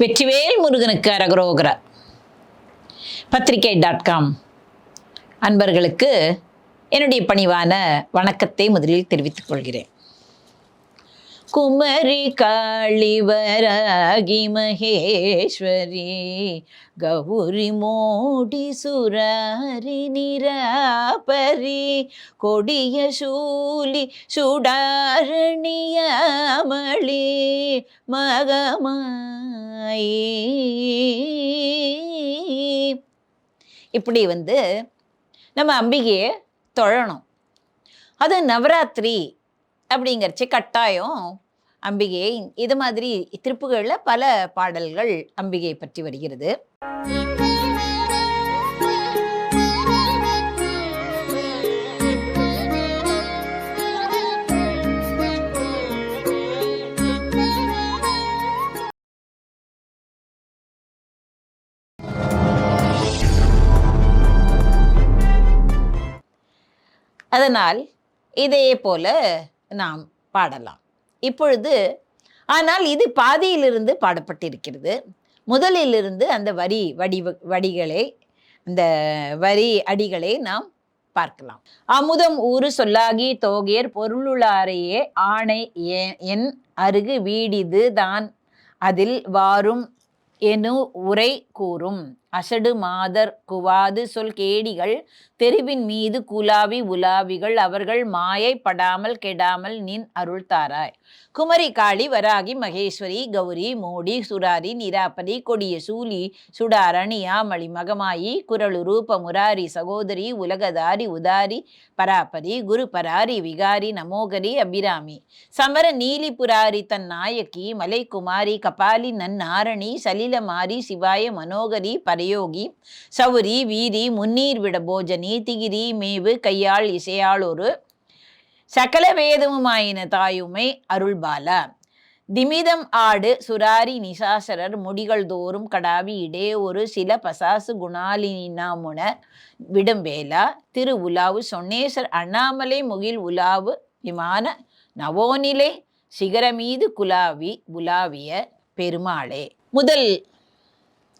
வெற்றிவேல் முருகனுக்கு அரகரோகிறார் பத்திரிகை dot com அன்பர்களுக்கு என்னுடைய பணிவான வணக்கத்தை முதலில் தெரிவித்துக் கொள்கிறேன். குமரி காளிவராகி மகேஸ்வரி கௌரி மோடி சுராரி நிராபரி கொடிய சூலி சுடாரணியாமளி மகமாயி. இப்படி வந்து நம்ம அம்பிகையை தொழணும். அது நவராத்திரி அப்படிங்கிறச்சு கட்டாயம் அம்பிகை இது மாதிரி திருப்புகளில் பல பாடல்கள் அம்பிகை பற்றி வருகிறது. அதனால் இதே போல நாம் பாடலாம். இப்பொழுது ஆனால் இது பாதியிலிருந்து பாடப்பட்டிருக்கிறது. முதலிலிருந்து அந்த வரி வடிவ வடிகளை அந்த வரி அடிகளை நாம் பார்க்கலாம். அமுதம் ஊறு சொல்லாகி தோகையர் பொருளுளாரையே ஆணை என் அருகு வீடிது தான் அதில் வாரும் எனு உரை கூறும். அசடு மாதர் குவாது சொல் கேடிகள் தெருவின் மீது குலாவி உலாவிகள் அவர்கள் மாயை படாமல் கெடாமல் நின் அருள் தாராய் குமரி காளி வராகி மகேஸ்வரி கௌரி மோடி சுராரி நிராபரி கொடிய சூலி சுடாரணி ஆமளி மகமாயி குரலு ரூப முராரி சகோதரி உலகதாரி உதாரி பராபரி குரு பராரி விகாரி நமோகரி அபிராமி. சமர நீலி புராரி தன் நாயக்கி மலைக்குமாரி கபாலி நன்னாரணி சலிலமாரி சிவாய மனோகரி பரயோகி சௌரி வீரி முன்னீர் விட போஜனி திகிரி மேவு கையாள் இசையாளொரு சகல வேதமுமாயின தாயுமை அருள்பாலா. திமிதம் ஆடு சுராரி நிசாசரர் முடிகள் தோறும் கடாவி இடே ஒரு சில பசாசு குணாலினாமுன விடும்பேலா. திரு உலாவு சொன்னேசர் அண்ணாமலை முகில் உலாவு விமான நவோநிலை சிகரமீது குலாவி உலாவிய பெருமாளே. முதல்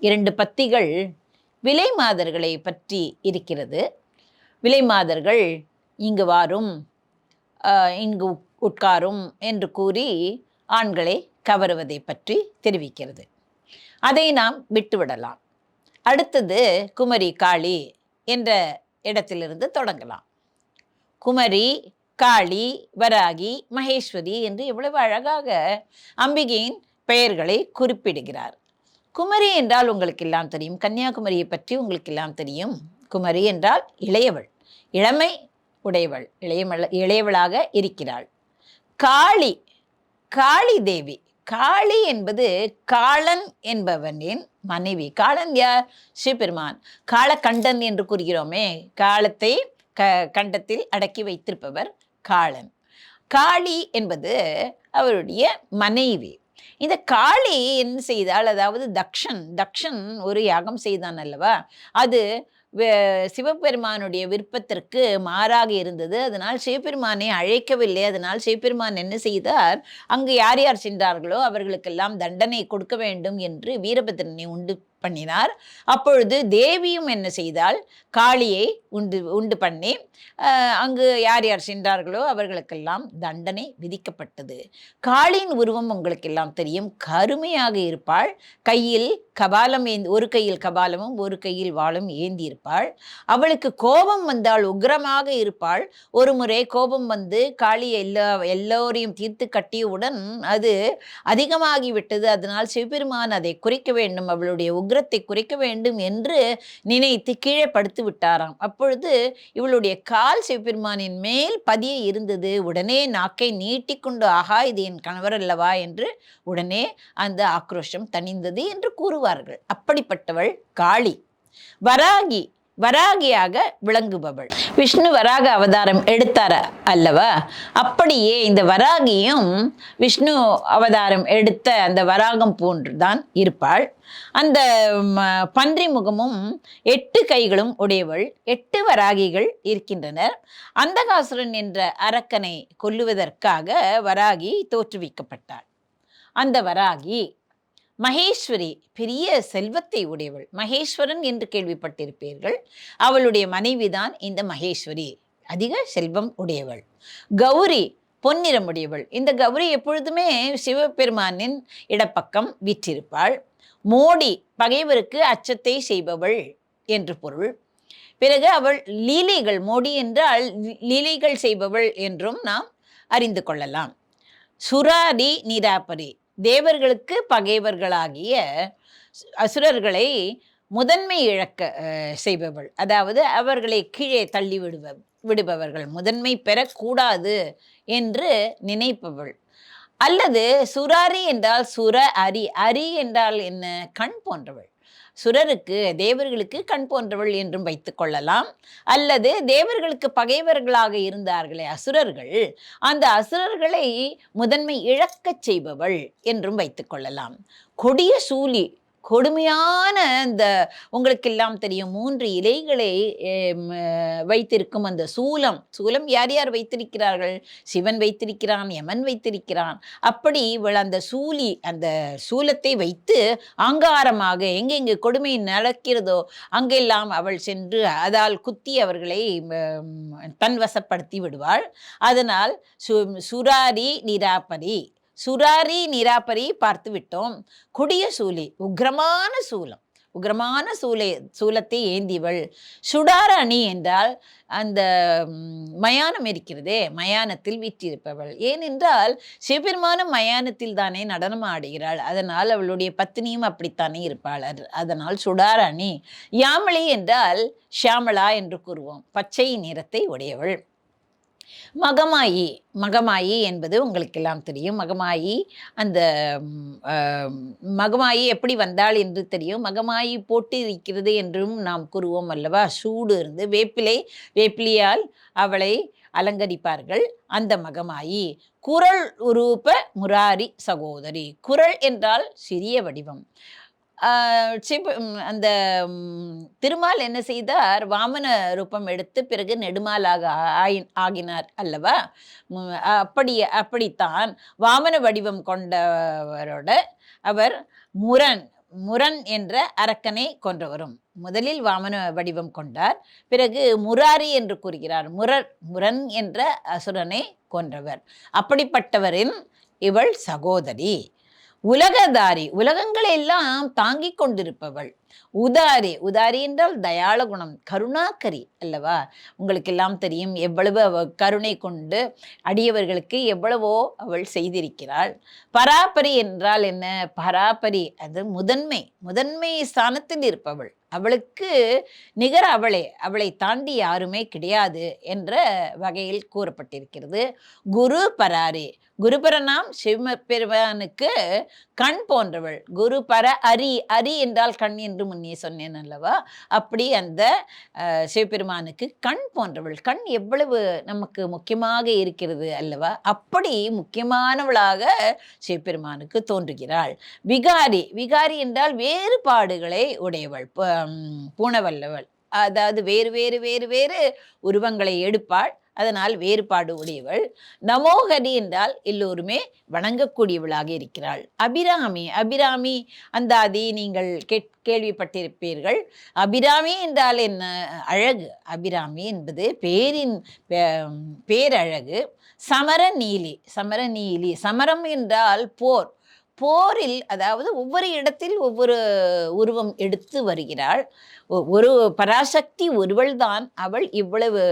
இரண்டு பத்திகள் விலை மாதர்களை பற்றி இருக்கிறது. விலை மாதர்கள் இங்கு வாரும் இங்கு உட்- உட்காரும் என்று கூறி ஆண்களை கவருவதை பற்றி தெரிவிக்கிறது. அதை நாம் விட்டுவிடலாம். அடுத்தது குமரி காளி என்ற இடத்திலிருந்து தொடங்கலாம். குமரி காளி வராகி மகேஸ்வரி என்று இவ்வளவு அழகாக அம்பிகையின் பெயர்களை குறிப்பிடுகிறார். குமரி என்றால் உங்களுக்கு எல்லாம் தெரியும். கன்னியாகுமரியை பற்றி உங்களுக்கு எல்லாம் தெரியும். குமரி என்றால் இளையவள். இளமை உடையவள் இளையமள இளையவளாக இருக்கிறாள். காளி காளி தேவி. காளி என்பது காளன் என்பவனின் மனைவி. காளன் யார்? சிவபெருமான் காலக்கண்டன் என்று கூறுகிறோமே காலத்தை க கண்டத்தில் அடக்கி வைத்திருப்பவர் காளன். காளி என்பது அவருடைய மனைவி. இந்த காளி என்ன செய்தால் அதாவது தக்ஷன் தக்ஷன் ஒரு யாகம் செய்தான் அல்லவா? அது சிவபெருமானுடைய விருப்பத்திற்கு மாறாக இருந்தது. அதனால் சிவபெருமானை அழைக்கவில்லை. அதனால் சிவபெருமான் என்ன செய்தார்? அங்கு யார் யார் சென்றார்களோ அவர்களுக்கெல்லாம் தண்டனை கொடுக்க வேண்டும் என்று வீரபத்திரனை உண்டு பண்ணினார். அப்பொழுது தேவியும் என்ன செய்தால் காளியை உண்டு உண்டு பண்ணி அங்கு யார் யார் சென்றார்களோ அவர்களுக்கெல்லாம் தண்டனை விதிக்கப்பட்டது. காளியின் உருவம் உங்களுக்கெல்லாம் தெரியும். கருமையாக இருப்பாள். கையில் கபாலம் ஏந்தி ஒரு கையில் கபாலமும் ஒரு கையில் வாளும் ஏந்தி இருப்பாள் அவளுக்கு கோபம் வந்தால் உக்கிரமாக இருப்பாள். ஒரு முறை கோபம் வந்து காளி எல்லா எல்லோரையும் தீர்த்து கட்டியவுடன் அது அதிகமாகிவிட்டது. அதனால் சிவபெருமான் அதை குறைக்க வேண்டும். அவளுடைய உக்கிரத்தை குறைக்க வேண்டும் என்று நினைத்து கீழே படுத்து விட்டாராம். அப்பொழுது இவளுடைய கால் சிவபெருமானின் மேல் பதிய இருந்தது. உடனே நாக்கை நீட்டிக்கொண்டு ஆகா இது என் கணவர் அல்லவா? என்று உடனே அந்த ஆக்ரோஷம் தணிந்தது என்று கூறுவார்கள். அப்படிப்பட்டவள் காளி. வராகி வராகியாக விளங்குபவள். விஷ்ணு வராக அவதாரம் எடுத்தார அல்லவா? அப்படியே இந்த வராகியும் விஷ்ணு அவதாரம் எடுத்த அந்த வராகம் போன்றுதான் இருப்பாள். அந்த ம, பன்றி முகமும் எட்டு கைகளும் உடையவள். எட்டு வராகிகள் இருக்கின்றனர். அந்தகாசுரன் என்ற அரக்கனை கொல்லுவதற்காக வராகி தோற்றுவிக்கப்பட்டாள். அந்த வராகி மகேஸ்வரி பெரிய செல்வத்தை உடையவள். மகேஸ்வரன் என்று கேள்விப்பட்டிருப்பீர்கள். அவளுடைய மனைவிதான் இந்த மகேஸ்வரி. அதிக செல்வம் உடையவள். கௌரி பொன்னிறம் உடையவள். இந்த கௌரி எப்பொழுதுமே சிவபெருமானின் இடப்பக்கம் விற்றிருப்பாள். மோடி பகைவருக்கு அச்சத்தை செய்பவள் என்று பொருள். பிறகு அவள் லீலைகள் மோடி என்றால் லீலைகள் செய்பவள் என்றும் நாம் அறிந்து கொள்ளலாம். சுராதி நீராபரி தேவர்களுக்கு பகைவர்களாகிய அசுரர்களை முதன்மை இழக்க செய்பவள். அதாவது அவர்களை கீழே தள்ளி விடுவ விடுபவர்கள். முதன்மை பெறக்கூடாது என்று நினைப்பவள். அல்லது சுராரி என்றால் சுர அரி. அரி என்றால் என்ன? கண் போன்றவள். சுரருக்கு தேவர்களுக்கு கண் போன்றவள் என்றும் வைத்துக் கொள்ளலாம். அல்லது தேவர்களுக்கு பகைவர்களாக இருந்தார்களே அசுரர்கள் அந்த அசுரர்களை முதன்மை இழக்கச் செய்பவள் என்றும் வைத்துக் கொள்ளலாம். கொடிய சூலி கொடுமையான அந்த உங்களுக்கெல்லாம் தெரியும் மூன்று இலைகளை வைத்திருக்கும் அந்த சூலம். சூலம் யார் யார் வைத்திருக்கிறார்கள்? சிவன் வைத்திருக்கிறான் யமன் வைத்திருக்கிறான். அப்படி இவள் அந்த சூலி அந்த சூலத்தை வைத்து ஆங்காரமாக எங்கெங்கு கொடுமை நடக்கிறதோ அங்கெல்லாம் அவள் சென்று அதால் குத்தி அவர்களை தன் தன்வசப்படுத்தி விடுவாள். அதனால் சு சுராரி நிராபரி சுராரி நிராபரி பார்த்து விட்டோம். கொடிய சூலி உக்ரமான சூலம். உக்ரமான சூலை சூலத்தை ஏந்திவள். சுடார அணி என்றால் அந்த மயானம் இருக்கிறதே மயானத்தில் வீற்றிருப்பவள். ஏனென்றால் சிவபெருமானும் மயானத்தில் தானே நடனம் ஆடுகிறாள். அதனால் அவளுடைய பத்தினியும் அப்படித்தானே இருப்பாள். அது- அதனால் சுடார அணி. யாமளி என்றால் ஷியாமளா என்று கூறுவோம். பச்சை நிறத்தை உடையவள். மகமாயி மகமாயி என்பது உங்களுக்கெல்லாம் தெரியும். மகமாயி அந்த மகமாயி எப்படி வந்தாள் என்று தெரியும். மகமாயி போட்டு இருக்கிறது என்றும் நாம் கூறுவோம் அல்லவா? சூடு இருந்து வேப்பிலை வேப்பிலியால் அவளை அலங்கரிப்பார்கள். அந்த மகமாயி குரல் உரூப முராரி சகோதரி. குரல் என்றால் சிறிய வடிவம். அந்த திருமால் என்ன செய்தார்? வாமன ரூபம் எடுத்து பிறகு நெடுமாலாக ஆயி- ஆகினார் அல்லவா? அப்படி அப்படித்தான் வாமன வடிவம் கொண்டவரோட அவர் முரண் முரண் என்ற அரக்கனை கொன்றவரும். முதலில் வாமன வடிவம் கொண்டார் பிறகு முராரி என்று கூறுகிறார். முரர் முரண் என்ற அசுரனை கொன்றவர். அப்படிப்பட்டவரின் இவள் சகோதரி. உலகதாரி உலகங்களை எல்லாம் தாங்கிக் கொண்டிருப்பவள். உதாரி உதாரி என்றால் தயாள குணம் கருணாக்கரி அல்லவா? உங்களுக்கு எல்லாம் தெரியும் எவ்வளவு அவ கருணை கொண்டு அடியவர்களுக்கு எவ்வளவோ அவள் செய்திருக்கிறாள். பராபரி என்றால் என்ன? பராபரி அது முதன்மை முதன்மை ஸ்தானத்தில் இருப்பவள். அவளுக்கு நிகர் அவளே அவளை தாண்டி யாருமே கிடையாது என்ற வகையில் கூறப்பட்டிருக்கிறது. குரு பராரி. குருபரனாம் சிவபெருமானுக்கு கண் போன்றவள். குரு பர அரி அரி என்றால் கண் என்று முன்னே சொன்னேன் அல்லவா? அப்படி அந்த சிவபெருமானுக்கு கண் போன்றவள். கண் எவ்வளவு நமக்கு முக்கியமாக இருக்கிறது அல்லவா? அப்படி முக்கியமானவளாக சிவபெருமானுக்கு தோன்றுகிறாள். விகாரி. விகாரி என்றால் வேறுபாடுகளை உடையவள். பூனவல்லவள். அதாவது வேறு வேறு வேறு வேறு உருவங்களை எடுப்பாள். அதனால் வேறுபாடு உடையவள். நமோஹரி என்றால் எல்லோருமே வணங்கக்கூடியவளாக இருக்கிறாள். அபிராமி அபிராமி அந்தாதி நீங்கள் கேட் கேள்விப்பட்டிருப்பீர்கள். அபிராமி என்றால் என்ன? அழகு. அபிராமி என்பது பேரின் பேரழகு. சமர நீலி சமர நீலி சமரம் என்றால் போர். போரில் அதாவது ஒவ்வொரு இடத்தில் ஒவ்வொரு உருவம் எடுத்து வருகிறாள். ஒ- ஒரு பராசக்தி ஒருவள்தான். அவள் இவ்வளவு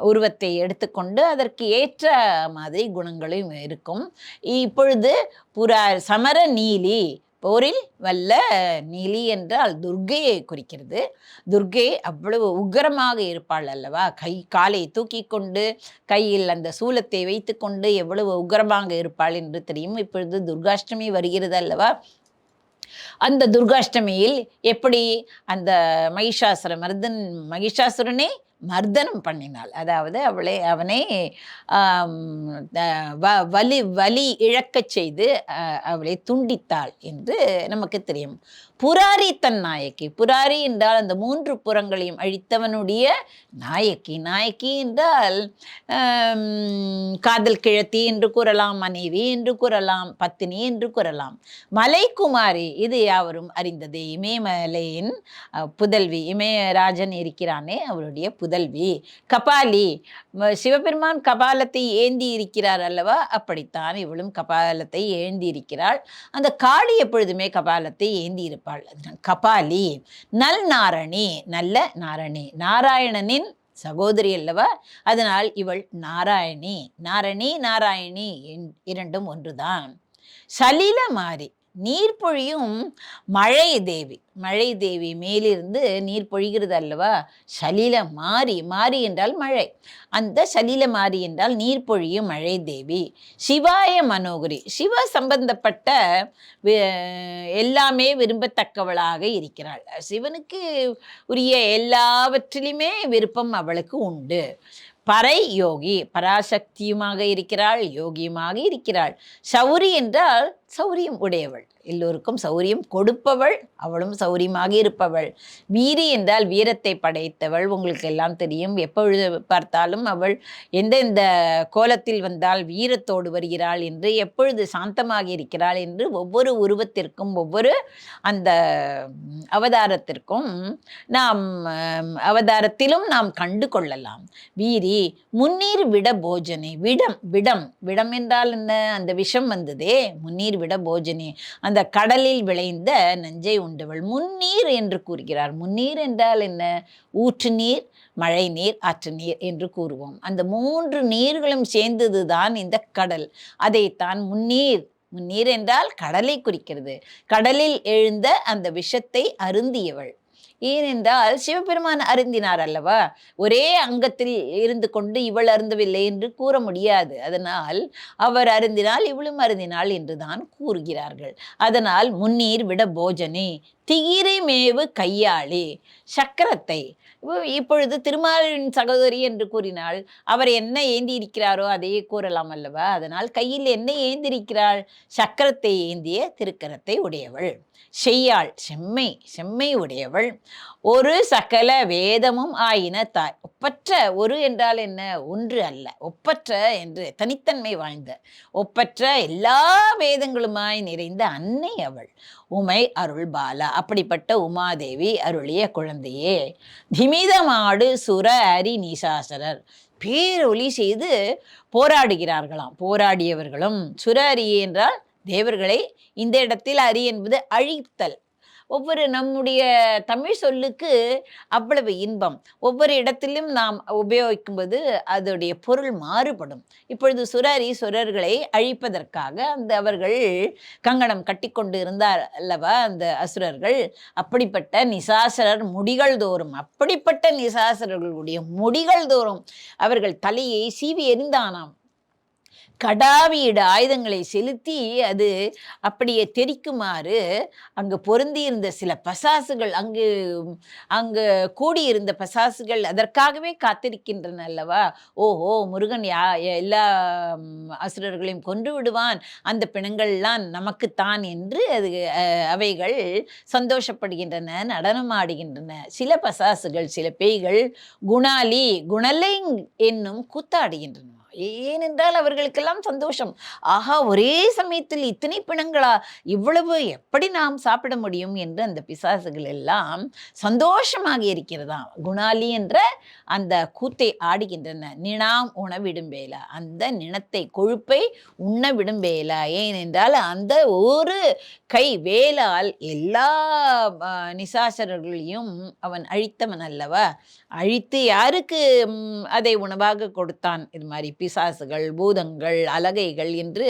உருவத்தை எடுத்துக்கொண்டு அதற்கு ஏற்ற மாதிரி குணங்களும் இருக்கும். இப்பொழுது புறா சமர நீலி போரில் வல்ல நீலி என்றால் துர்க்கையை குறிக்கிறது. துர்க்கை அவ்வளவு உக்கிரமாக இருப்பாள் அல்லவா? கை காலை தூக்கி கொண்டு கையில் அந்த சூலத்தை வைத்துக்கொண்டு எவ்வளவு உக்கிரமாக இருப்பாள் என்று தெரியும். இப்பொழுது துர்காஷ்டமி வருகிறது அல்லவா? அந்த துர்காஷ்டமியில் எப்படி அந்த மகிஷாசுர மர்தன் மகிஷாசுரனே மர்தனம் பண்ணினாள். அதாவது அவளை அவனை வ- வலி வலி இழக்கச் செய்து அஹ், அவளை துண்டித்தாள் என்று நமக்கு தெரியும். புராரி தன் நாயக்கி புராரி என்றால் அந்த மூன்று புறங்களையும் அழித்தவனுடைய நாயக்கி நாயக்கி என்றால் காதல் கிழத்தி என்று கூறலாம் மனைவி என்று கூறலாம் பத்தினி என்று கூறலாம். மலைக்குமாரி இது யாவரும் அறிந்தது. இமயமலையின் புதல்வி இமயராஜன் இருக்கிறானே அவருடைய புதல்வி. கபாலி சிவபெருமான் கபாலத்தை ஏந்தி இருக்கிறார் அல்லவா? அப்படித்தான் இவளும் கபாலத்தை ஏந்தி இருக்கிறாள். அந்த காளி எப்பொழுதுமே கபாலத்தை ஏந்தி இருப்பாள். அதுதான் கபாலி நல் நாரணி நல்ல நாரணி. நாராயணனின் சகோதரி அல்லவா? அதனால் இவள் நாராயணி. நாரணி நாராயணி இரண்டும் ஒன்றுதான். சலில மாறி நீர் பொழியும் மழை தேவி. மழை தேவி மேலிருந்து நீர் பொழிகிறது அல்லவா? சலில மாறி மாறி என்றால் மழை. அந்த சலில மாறி என்றால் நீர் பொழியும் மழை தேவி. சிவாய மனோகரி. சிவ சம்பந்தப்பட்ட எல்லாமே விரும்பத்தக்கவளாக இருக்கிறாள். சிவனுக்கு உரிய எல்லாவற்றிலுமே விருப்பம் அவளுக்கு உண்டு. பறை யோகி பராசக்தியுமாக இருக்கிறாள் யோகியுமாக இருக்கிறாள். சௌரி என்றால் சௌரியம் உடையவள். எல்லோருக்கும் சௌரியம் கொடுப்பவள் அவளும் சௌரியமாக இருப்பவள். வீரி என்றால் வீரத்தை படைத்தவள் உங்களுக்கு எல்லாம் தெரியும். எப்பொழுது பார்த்தாலும் அவள் எந்தெந்த கோலத்தில் வந்தால் வீரத்தோடு வருகிறாள் என்று எப்பொழுது சாந்தமாக இருக்கிறாள் என்று ஒவ்வொரு உருவத்திற்கும் ஒவ்வொரு அந்த அவதாரத்திற்கும் நாம் அவதாரத்திலும் நாம் கண்டு கொள்ளலாம். வீரி முன்னீர் விட போஜனை விடம் விடம். விடம் என்றால் என்ன? அந்த விஷம் வந்ததே. முன்னீர் விட போஜனை. அந்த கடலில் விளைந்த நஞ்சை உண்டவள். முன்னீர் என்று கூறுகிறார். முன்னீர் என்றால் என்ன? ஊற்று நீர் மழை நீர் ஆற்று நீர் என்று கூறுவோம். அந்த மூன்று நீர்களும் சேர்ந்தது தான் இந்த கடல். அதைத்தான் முன்னீர். முன்னீர் என்றால் கடலை குறிக்கிறது. கடலில் எழுந்த அந்த விஷத்தை அருந்தியவள். ஏனென்றால் சிவபெருமான் அருந்தினார் அல்லவா? ஒரே அங்கத்தில் இருந்து கொண்டு இவள் அருந்தவில்லை என்று கூற முடியாது. அதனால் அவர் அருந்தினால் இவளும் அருந்தினாள் என்றுதான் கூறுகிறார்கள். அதனால் முன்னீர் விட போஜனே திகிரை மேவு கையாளி சக்கரத்தை. இப்பொழுது திருமாலின் சகோதரி என்று கூறினாள் அவர் என்ன ஏந்தி இருக்கிறாரோ அதையே கூறலாம் அல்லவா? அதனால் கையில் என்ன ஏந்திருக்கிறாள்? சக்கரத்தை ஏந்திய திருக்கரத்தை உடையவள். செய்யாள் செம்மை செம்மை உடையவள் ஒரு சகல வேதமும் ஆயின தாய். ஒப்பற்ற ஒரு என்றால் என்ன? ஒன்று அல்ல. ஒப்பற்ற என்று தனித்தன்மை வாய்ந்த ஒப்பற்ற எல்லா வேதங்களுமாய் நிறைந்த அன்னை அவள். உமை அருள் பாலா. அப்படிப்பட்ட உமாதேவி அருளிய குழந்தையே. திமிதமாடு சுர அரி நீசாசரர். பேரொலி செய்து போராடுகிறார்களாம். போராடியவர்களும் சுர அரி என்றால் தேவர்களை இந்த இடத்தில் அரி என்பது அழித்தல். ஒவ்வொரு நம்முடைய தமிழ் சொல்லுக்கு அவ்வளவு இன்பம். ஒவ்வொரு இடத்திலும் நாம் உபயோகிக்கும்போது அதோடைய பொருள் மாறுபடும். இப்பொழுது சுரரி சுரர்களை அழிப்பதற்காக அந்த அவர்கள் கங்கணம் கட்டிக்கொண்டு இருந்தார் அல்லவா அந்த அசுரர்கள். அப்படிப்பட்ட நிசாசரர் முடிகள் தோறும் அப்படிப்பட்ட நிசாசரர்களுடைய முடிகள் தோறும் அவர்கள் தலையை சீவி எறிந்தானாம். கடாவியிட ஆயுதங்களை செலுத்தி அது அப்படியே தெரிக்குமாறு அங்கு பொருந்தியிருந்த சில பசாசுகள் அங்கு அங்கு கூடியிருந்த பசாசுகள் அதற்காகவே காத்திருக்கின்றன அல்லவா? ஓஹோ முருகன் யா எல்லா அசுரர்களையும் கொன்று விடுவான். அந்த பிணங்கள்லாம் நமக்குத்தான் என்று அது அவைகள் சந்தோஷப்படுகின்றன நடனமாடுகின்றன சில பசாசுகள் சில பேய்கள் குணாலி குணலை என்னும் கூத்தாடுகின்றன. ஏனென்றால் அவர்களுக்கெல்லாம் சந்தோஷம். ஆஹா ஒரே சமயத்தில் இத்தனை பிணங்களா? இவ்வளவு எப்படி நாம் சாப்பிட முடியும் என்று அந்த பிசாசுகள் எல்லாம் சந்தோஷமாக இருக்கிறதா? குணாலி என்ற அந்த கூத்தை ஆடுகின்றன. நினாம் உணவிடும்பேலா அந்த நினத்தை கொழுப்பை உண்ண விடும்பேலா ஏனென்றால் அந்த ஒரு கை வேலால் எல்லா நிசாசரர்களையும் அவன் அழித்தவன் அல்லவா? அழித்து யாருக்கு அதை உணவாக கொடுத்தான்? இது மாதிரி பிசாசுகள் பூதங்கள் அலகைகள் என்று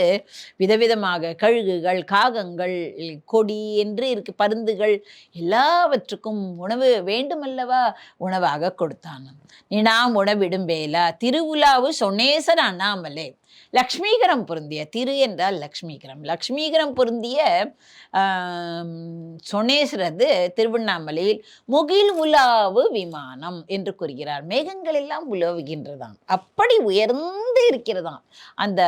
விதவிதமாக கழுகுகள் காகங்கள் கொடி என்று இருக்கு பருந்துகள் எல்லாவற்றுக்கும் உணவு வேண்டுமல்லவா? உணவாக கொடுத்தான். நினாம் உணவிடும் வேலா திருவுலாவு சொன்னேசர் அண்ணாமலை. லக்ஷ்மீகரம் பொருந்திய திரு என்றால் லக்ஷ்மீகரம். லக்ஷ்மீகரம் பொருந்திய சொனேஸ்வரது திருவண்ணாமலையில் முகில் உலாவு விமானம் என்று கூறுகிறார். மேகங்கள் எல்லாம் உலவுகின்றதாம். அப்படி உயர்ந்து இருக்கிறதாம் அந்த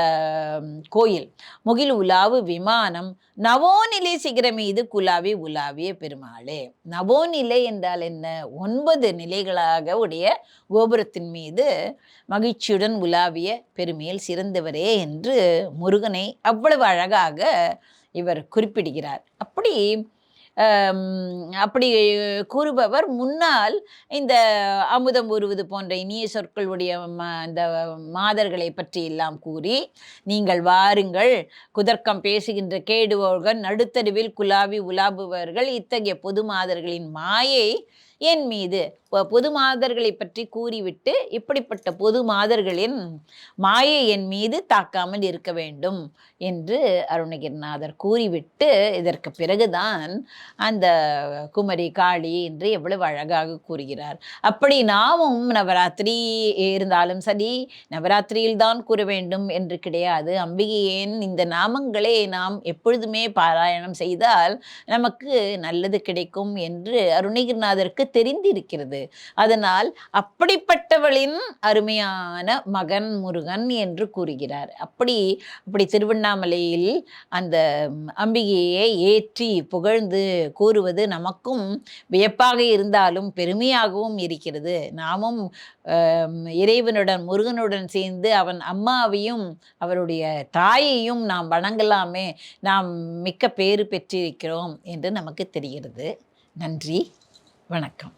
கோயில். முகில் உலாவு விமானம் நவோநிலை சிகரம் மீது குலாவி உலாவிய பெருமாளே. நவோநிலை என்றால் என்ன? ஒன்பது நிலைகளாக உடைய கோபுரத்தின் மீது மகிழ்ச்சியுடன் உலாவிய பெருமையில் சிறந்தவரே என்று முருகனை அவ்வளவு அழகாக இவர் குறிப்பிடுகிறார். அப்படி அப்படி கூறுபவர் முன்னால் இந்த அமுதம் உருவது போன்ற இனிய சொற்களுடைய அந்த இந்த மாதர்களை பற்றி எல்லாம் கூறி நீங்கள் வாருங்கள் குதர்க்கம் பேசுகின்ற கேடுவோர்கள் நடுத்தருவில் குலாவி உலாபுவர்கள் இத்தகைய பொது மாதர்களின் மாயை என் மீது பொது மாதர்களை பற்றி கூறிவிட்டு இப்படிப்பட்ட பொது மாதர்களின் மாயை என் மீது தாக்காமல் இருக்க வேண்டும் என்று அருணகிரிநாதர் கூறிவிட்டு இதற்கு பிறகுதான் அந்த குமரி காளி என்று எவ்வளவு அழகாக கூறுகிறார். அப்படி நாமும் நவராத்திரி இருந்தாலும் சரி நவராத்திரியில் தான் கூற வேண்டும் என்று கிடையாது. அம்பிகையின் இந்த நாமங்களை நாம் எப்பொழுதுமே பாராயணம் செய்தால் நமக்கு நல்லது கிடைக்கும் என்று அருணகிரிநாதருக்கு தெரிந்திருக்கிறது. அதனால் அப்படிப்பட்டவளின் அருமையான மகன் முருகன் என்று கூறுகிறார். அப்படி அப்படி திருவண்ணாமலையில் அந்த அம்பிகையை ஏற்றி புகழ்ந்து கூறுவது நமக்கும் வியப்பாக இருந்தாலும் பெருமையாகவும் இருக்கிறது. நாமும் இறைவனுடன் முருகனுடன் சேர்ந்து அவன் அம்மாவையும் அவருடைய தாயையும் நாம் வணங்கலாமே. நாம் மிக்க பேறு பெற்றிருக்கிறோம் என்று நமக்கு தெரிகிறது. நன்றி. வணக்கம்.